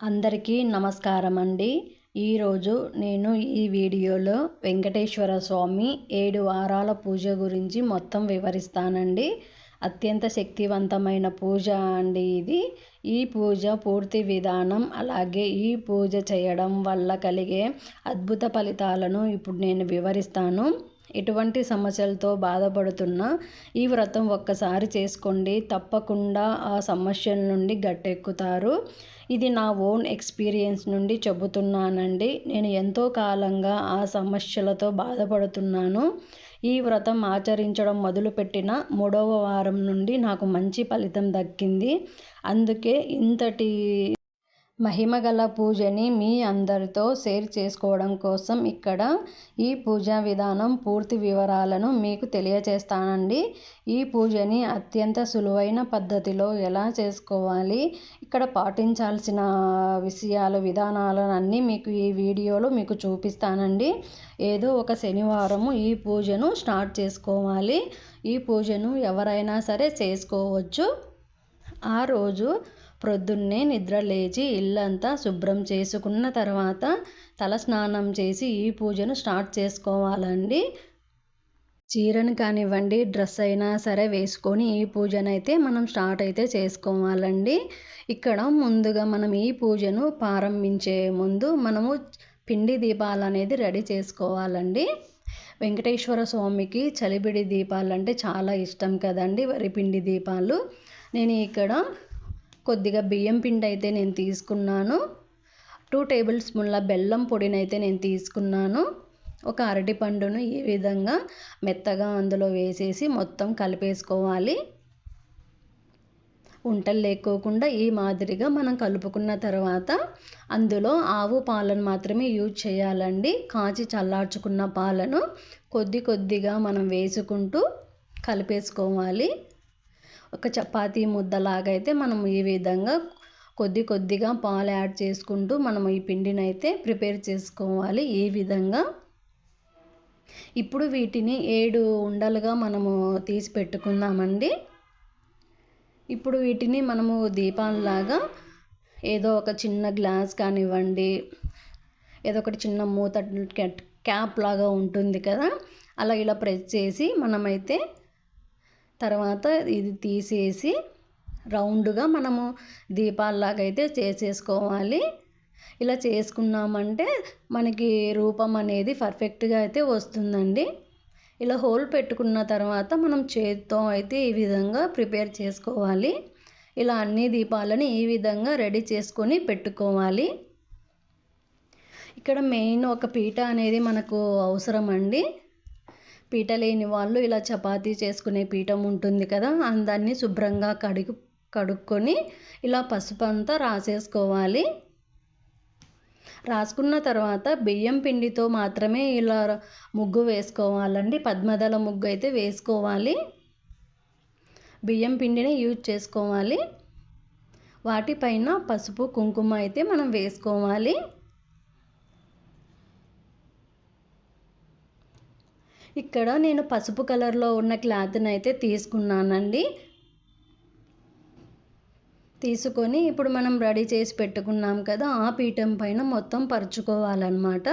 అందరికీ నమస్కారం అండి ఈరోజు నేను ఈ వీడియోలో వెంకటేశ్వర స్వామి ఏడు వారాల పూజ గురించి మొత్తం వివరిస్తానండి. అత్యంత శక్తివంతమైన పూజ అండి ఇది. ఈ పూజ పూర్తి విధానం అలాగే ఈ పూజ చేయడం వల్ల కలిగే అద్భుత ఫలితాలను ఇప్పుడు నేను వివరిస్తాను. ఎటువంటి సమస్యలతో బాధపడుతున్నా ఈ వ్రతం ఒక్కసారి చేసుకోండి. తప్పకుండా ఆ సమస్యల నుండి గట్టెక్కుతారు. ఇది నా ఓన్ ఎక్స్పీరియన్స్ నుండి చెబుతున్నానండి. నేను ఎంతో కాలంగా ఆ సమస్యలతో బాధపడుతున్నాను. ఈ వ్రతం ఆచరించడం మొదలుపెట్టిన మూడవ వారం నుండి నాకు మంచి ఫలితం దక్కింది. అందుకే ఇంతటి మహిమగల పూజని మీ అందరితో షేర్ చేసుకోవడం కోసం ఇక్కడ ఈ పూజా విధానం పూర్తి వివరాలను మీకు తెలియచేస్తానండి. ఈ పూజని అత్యంత సులువైన పద్ధతిలో ఎలా చేసుకోవాలి ఇక్కడ పాటించాల్సిన విషయాలు విధానాలన్నీ అన్నీ మీకు ఈ వీడియోలో మీకు చూపిస్తానండి. ఏదో ఒక శనివారము ఈ పూజను స్టార్ట్ చేసుకోవాలి. ఈ పూజను ఎవరైనా సరే చేసుకోవచ్చు. ఆ రోజు ప్రొద్దున్నే నిద్ర లేచి ఇల్లంతా శుభ్రం చేసుకున్న తర్వాత తలస్నానం చేసి ఈ పూజను స్టార్ట్ చేసుకోవాలండి. చీరను కానివ్వండి డ్రెస్ అయినా సరే వేసుకొని ఈ పూజనైతే మనం స్టార్ట్ అయితే చేసుకోవాలండి. ఇక్కడ ముందుగా మనం ఈ పూజను ప్రారంభించే ముందు మనము పిండి దీపాలు అనేది రెడీ చేసుకోవాలండి. వెంకటేశ్వర స్వామికి చలిబిడి దీపాలు అంటే చాలా ఇష్టం కదండి వరిపిండి దీపాలు. నేను ఇక్కడ కొద్దిగా బియ్యం పిండి అయితే నేను తీసుకున్నాను. టూ టేబుల్ స్పూన్ల బెల్లం పొడిని అయితే నేను తీసుకున్నాను. ఒక అరటి పండును ఈ విధంగా మెత్తగా అందులో వేసేసి మొత్తం కలిపేసుకోవాలి. ఉంటలు లేకోకుండా ఈ మాదిరిగా మనం కలుపుకున్న తర్వాత అందులో ఆవు పాలను మాత్రమే యూజ్ చేయాలండి. కాచి చల్లార్చుకున్న పాలను కొద్ది కొద్దిగా మనం వేసుకుంటూ కలిపేసుకోవాలి. ఒక చపాతీ ముద్దలాగా అయితే మనం ఈ విధంగా కొద్ది కొద్దిగా పాలు యాడ్ చేసుకుంటూ మనం ఈ పిండిని అయితే ప్రిపేర్ చేసుకోవాలి ఈ విధంగా. ఇప్పుడు వీటిని ఏడు ఉండలుగా మనము తీసి పెట్టుకుందామండి. ఇప్పుడు వీటిని మనము దీపాలలాగా ఏదో ఒక చిన్న గ్లాస్ కానివ్వండి ఏదో ఒకటి చిన్న మూత క్యాప్ లాగా ఉంటుంది కదా అలా ఇలా ప్రెస్ చేసి మనమైతే తర్వాత ఇది తీసేసి రౌండ్గా మనము దీపాల్లాగైతే అయితే చేసేసుకోవాలి. ఇలా చేసుకున్నామంటే మనకి రూపం అనేది పర్ఫెక్ట్గా అయితే వస్తుందండి. ఇలా హోల్ పెట్టుకున్న తర్వాత మనం చేతితో అయితే ఈ విధంగా ప్రిపేర్ చేసుకోవాలి. ఇలా అన్ని దీపాలని ఈ విధంగా రెడీ చేసుకొని పెట్టుకోవాలి. ఇక్కడ మెయిన్ ఒక పీట అనేది మనకు అవసరం అండి పీట లేని వాళ్ళు ఇలా చపాతీ చేసుకునే పీఠం ఉంటుంది కదా దాన్ని శుభ్రంగా కడుగు కడుక్కొని ఇలా పసుపు అంతా రాసేసుకోవాలి. రాసుకున్న తర్వాత బియ్యం పిండితో మాత్రమే ఇలా ముగ్గు వేసుకోవాలండి. పద్మదల ముగ్గు అయితే వేసుకోవాలి. బియ్యం పిండిని యూజ్ చేసుకోవాలి. వాటిపైన పసుపు కుంకుమ అయితే మనం వేసుకోవాలి. ఇక్కడ నేను పసుపు కలర్లో ఉన్న క్లాత్ని అయితే తీసుకున్నానండి. తీసుకొని ఇప్పుడు మనం రెడీ చేసి పెట్టుకున్నాం కదా ఆ పీఠం పైన మొత్తం పరుచుకోవాలన్నమాట.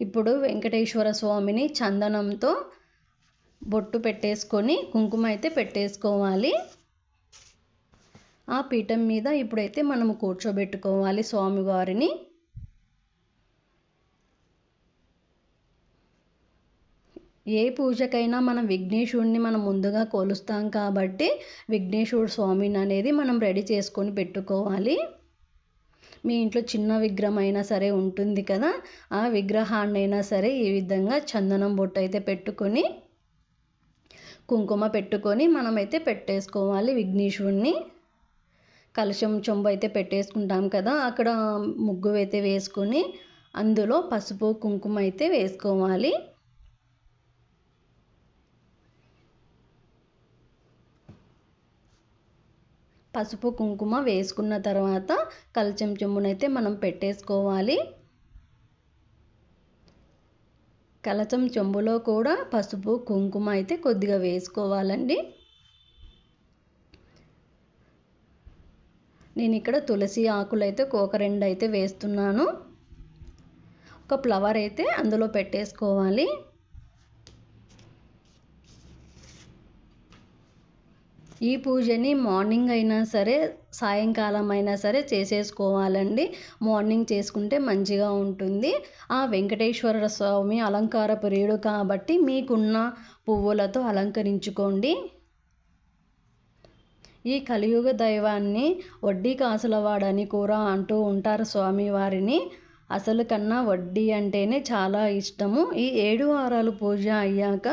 ఇప్పుడు వెంకటేశ్వర స్వామిని చందనంతో బొట్టు పెట్టేసుకొని కుంకుమ అయితే పెట్టేసుకోవాలి. ఆ పీఠం మీద ఇప్పుడైతే మనము కూర్చోబెట్టుకోవాలి స్వామివారిని. ఏ పూజకైనా మనం విఘ్నేశ్వరుడిని మనం ముందుగా కొలుస్తాం కాబట్టి విఘ్నేశ్వరుడు స్వామిని అనేది మనం రెడీ చేసుకొని పెట్టుకోవాలి. మీ ఇంట్లో చిన్న విగ్రహం అయినా సరే ఉంటుంది కదా ఆ విగ్రహాన్ని అయినా సరే ఈ విధంగా చందనం బొట్టు అయితే పెట్టుకొని కుంకుమ పెట్టుకొని మనమైతే పెట్టేసుకోవాలి విఘ్నేశ్వరుణ్ణి కలశం చెంబు అయితే పెట్టేసుకుంటాం కదా అక్కడ ముగ్గు అయితే వేసుకొని అందులో పసుపు కుంకుమ అయితే వేసుకోవాలి. పసుపు కుంకుమ వేసుకున్న తర్వాత కలచం చెంబునైతే మనం పెట్టేసుకోవాలి. కలచం చెంబులో కూడా పసుపు కుంకుమ అయితే కొద్దిగా వేసుకోవాలండి. నేను ఇక్కడ తులసి ఆకులు అయితే ఒక రెండు అయితే వేస్తున్నాను. ఒక ఫ్లవర్ అయితే అందులో పెట్టేసుకోవాలి. ఈ పూజని మార్నింగ్ అయినా సరే సాయంకాలం అయినా సరే చేసేసుకోవాలండి. మార్నింగ్ చేసుకుంటే మంచిగా ఉంటుంది. ఆ వెంకటేశ్వర స్వామి అలంకార ప్రియుడు కాబట్టి మీకున్న పువ్వులతో అలంకరించుకోండి. ఈ కలియుగ దైవాన్ని వడ్డీ కాసులవాడని కూడా అంటూ ఉంటారు స్వామివారిని. అసలు కన్నా వడ్డీ అంటేనే చాలా ఇష్టము. ఈ ఏడు వారాలు పూజ అయ్యాక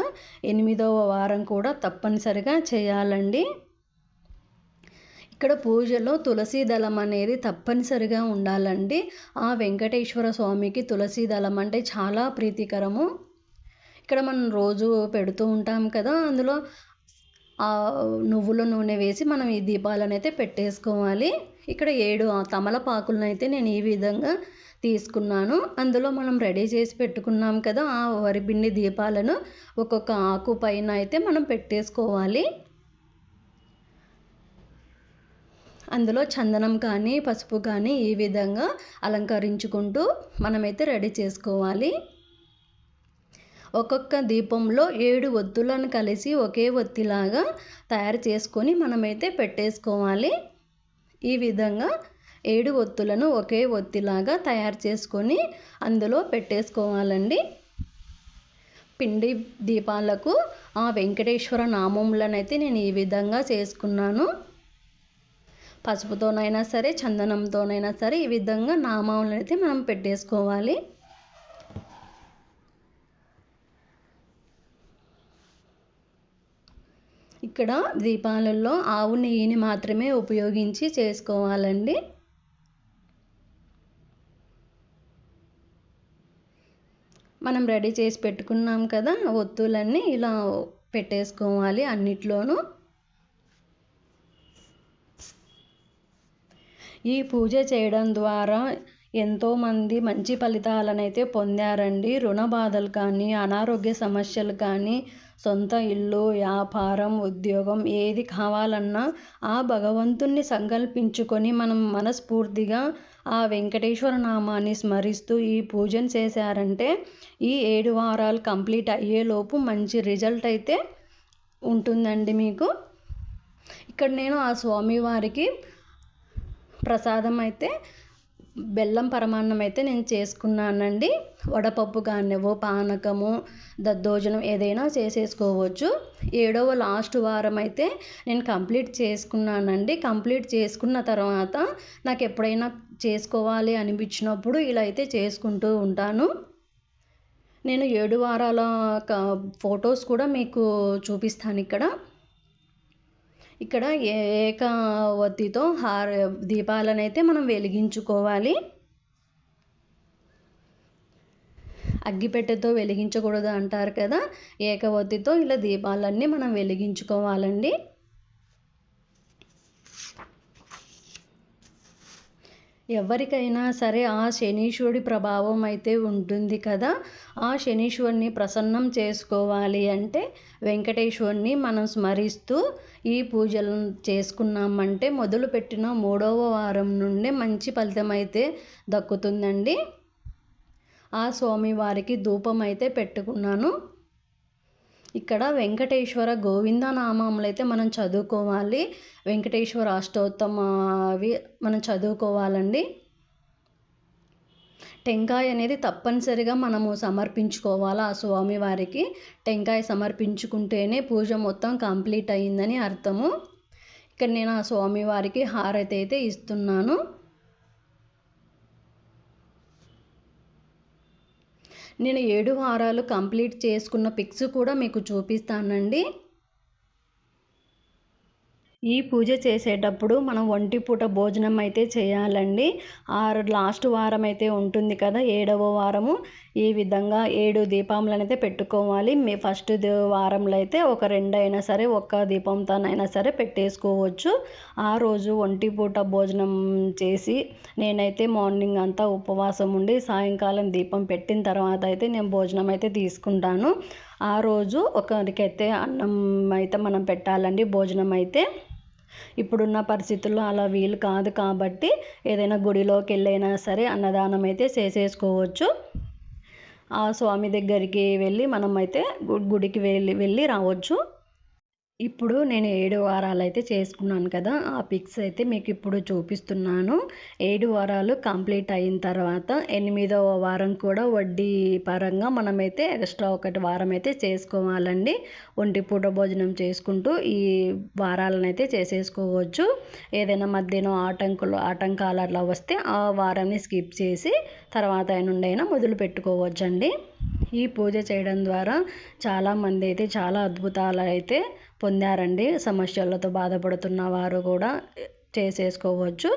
ఎనిమిదవ వారం కూడా తప్పనిసరిగా చేయాలండి. ఇక్కడ పూజలో తులసి దళం అనేది తప్పనిసరిగా ఉండాలండి. ఆ వెంకటేశ్వర స్వామికి తులసి దళం అంటే చాలా ప్రీతికరము. ఇక్కడ మనం రోజు పెడుతూ ఉంటాం కదా అందులో నువ్వుల నూనె వేసి మనం ఈ దీపాలను అయితే పెట్టేసుకోవాలి. ఇక్కడ ఏడు తమలపాకులను అయితే నేను ఈ విధంగా తీసుకున్నాను. అందులో మనం రెడీ చేసి పెట్టుకున్నాం కదా ఆ వరి వరిపిండి దీపాలను ఒక్కొక్క ఆకు పైన అయితే మనం పెట్టేసుకోవాలి. అందులో చందనం కానీ పసుపు కానీ ఈ విధంగా అలంకరించుకుంటూ మనమైతే రెడీ చేసుకోవాలి. ఒక్కొక్క దీపంలో ఏడు ఒత్తులను కలిసి ఒకే ఒత్తిలాగా తయారు చేసుకొని మనమైతే పెట్టేసుకోవాలి. ఈ విధంగా ఏడు ఒత్తులను ఒకే ఒత్తిలాగా తయారు చేసుకొని అందులో పెట్టేసుకోవాలండి. పిండి దీపాలకు ఆ వెంకటేశ్వర నామములనైతే నేను ఈ విధంగా చేసుకున్నాను. పసుపుతోనైనా సరే చందనంతోనైనా సరే ఈ విధంగా నామాలను అయితే మనం పెట్టేసుకోవాలి. ఇక్కడ దీపాలలో ఆవు నెయ్యిని మాత్రమే ఉపయోగించి చేసుకోవాలండి. మనం రెడీ చేసి పెట్టుకున్నాం కదా ఒత్తులన్నీ ఇలా పెట్టేసుకోవాలి అన్నిట్లోనూ. ఈ పూజ చేయడం ద్వారా ఎంతోమంది మంచి ఫలితాలనైతే పొందారండి. రుణ బాధలు కానీ అనారోగ్య సమస్యలు కానీ సొంత ఇల్లు వ్యాపారం ఉద్యోగం ఏది కావాలన్నా ఆ భగవంతుణ్ణి సంకల్పించుకొని మనం మనస్ఫూర్తిగా ఆ వెంకటేశ్వర నామాన్ని స్మరిస్తూ ఈ పూజను చేశారంటే ఈ ఏడు వారాలు కంప్లీట్ అయ్యేలోపు మంచి రిజల్ట్ అయితే ఉంటుందండి మీకు. ఇక్కడ నేను ఆ స్వామివారికి ప్రసాదం అయితే బెల్లం పరమాన్నం అయితే నేను చేసుకున్నానండి. వడపప్పు కానివ్వో పానకము దద్దోజనం ఏదైనా చేసేసుకోవచ్చు. ఏడవ లాస్ట్ వారం అయితే నేను కంప్లీట్ చేసుకున్నానండి. కంప్లీట్ చేసుకున్న తర్వాత నాకు ఎప్పుడైనా చేసుకోవాలి అనిపించినప్పుడు ఇలా అయితే చేసుకుంటూ ఉంటాను. నేను ఏడు వారాల ఫొటోస్ కూడా మీకు చూపిస్తాను ఇక్కడ. ఇక్కడ ఏక హార దీపాలను అయితే మనం వెలిగించుకోవాలి. అగ్గిపెట్టెతో వెలిగించకూడదు అంటారు కదా ఏక ఇలా దీపాలన్నీ మనం వెలిగించుకోవాలండి. ఎవరికైనా సరే ఆ శనీశ్వరుడి ప్రభావం అయితే ఉంటుంది కదా. ఆ శనీశ్వరుని ప్రసన్నం చేసుకోవాలి అంటే వెంకటేశ్వరుని మనం స్మరిస్తూ ఈ పూజలు చేసుకున్నామంటే మొదలుపెట్టిన మూడవ వారం నుండే మంచి ఫలితం అయితే దక్కుతుందండి. ఆ స్వామివారికి ధూపం అయితే పెట్టుకున్నాను. ఇక్కడ వెంకటేశ్వర గోవింద నామములు అయితే మనం చదువుకోవాలి. వెంకటేశ్వర అష్టోత్తమ అవి మనం చదువుకోవాలండి. టెంకాయ అనేది తప్పనిసరిగా మనము సమర్పించుకోవాలి ఆ స్వామివారికి టెంకాయ సమర్పించుకుంటేనే పూజ మొత్తం కంప్లీట్ అయ్యిందని అర్థము. ఇక్కడ నేను ఆ స్వామివారికి హారతి అయితే ఇస్తున్నాను. నేను ఏడు వారాలు కంప్లీట్ చేసుకున్న పిక్స్ కూడా మీకు చూపిస్తానండి. ఈ పూజ చేసేటప్పుడు మనం ఒంటి పూట భోజనం అయితే చేయాలండి. ఆరు లాస్ట్ వారం అయితే ఉంటుంది కదా ఏడవ వారము. ఈ విధంగా ఏడు దీపములను అయితే పెట్టుకోవాలి. మీ ఫస్ట్ వారంలో అయితే ఒక రెండు అయినా సరే ఒక్క దీపంతోనైనా సరే పెట్టేసుకోవచ్చు. ఆ రోజు ఒంటి పూట భోజనం చేసి నేనైతే మార్నింగ్ అంతా ఉపవాసం ఉండి సాయంకాలం దీపం పెట్టిన తర్వాత అయితే నేను భోజనం అయితే తీసుకుంటాను. ఆ రోజు ఒకరికైతే అన్నం అయితే మనం పెట్టాలండి. భోజనం అయితే ఇప్పుడున్న పరిస్థితుల్లో అలా వీలు కాదు కాబట్టి ఏదైనా గుడిలోకి వెళ్ళైనా సరే అన్నదానం అయితే చేసేసుకోవచ్చు. ఆ స్వామి దగ్గరికి వెళ్ళి మనమైతే గుడికి వెళ్ళి వెళ్ళి రావచ్చు. ఇప్పుడు నేను ఏడు వారాలు అయితే చేసుకున్నాను కదా ఆ పిక్స్ అయితే మీకు ఇప్పుడు చూపిస్తున్నాను. ఏడు వారాలు కంప్లీట్ అయిన తర్వాత ఎనిమిదవ వారం కూడా వడ్డీ పరంగా మనమైతే ఎక్స్ట్రా ఒకటి వారం అయితే చేసుకోవాలండి. ఒంటి పూట భోజనం చేసుకుంటూ ఈ వారాలను అయితే చేసేసుకోవచ్చు. ఏదైనా మధ్యలో ఆటంకులు ఆటంకాలు అట్లా వస్తే ఆ వారాన్ని స్కిప్ చేసి తర్వాత నుండి అయినా మొదలు పెట్టుకోవచ్చండి. ఈ పూజ చేయడం ద్వారా చాలామంది అయితే చాలా అద్భుతాలు అయితే పొందారండి. సమస్యలతో బాధపడుతున్న వారు కూడా చేసేసుకోవచ్చు.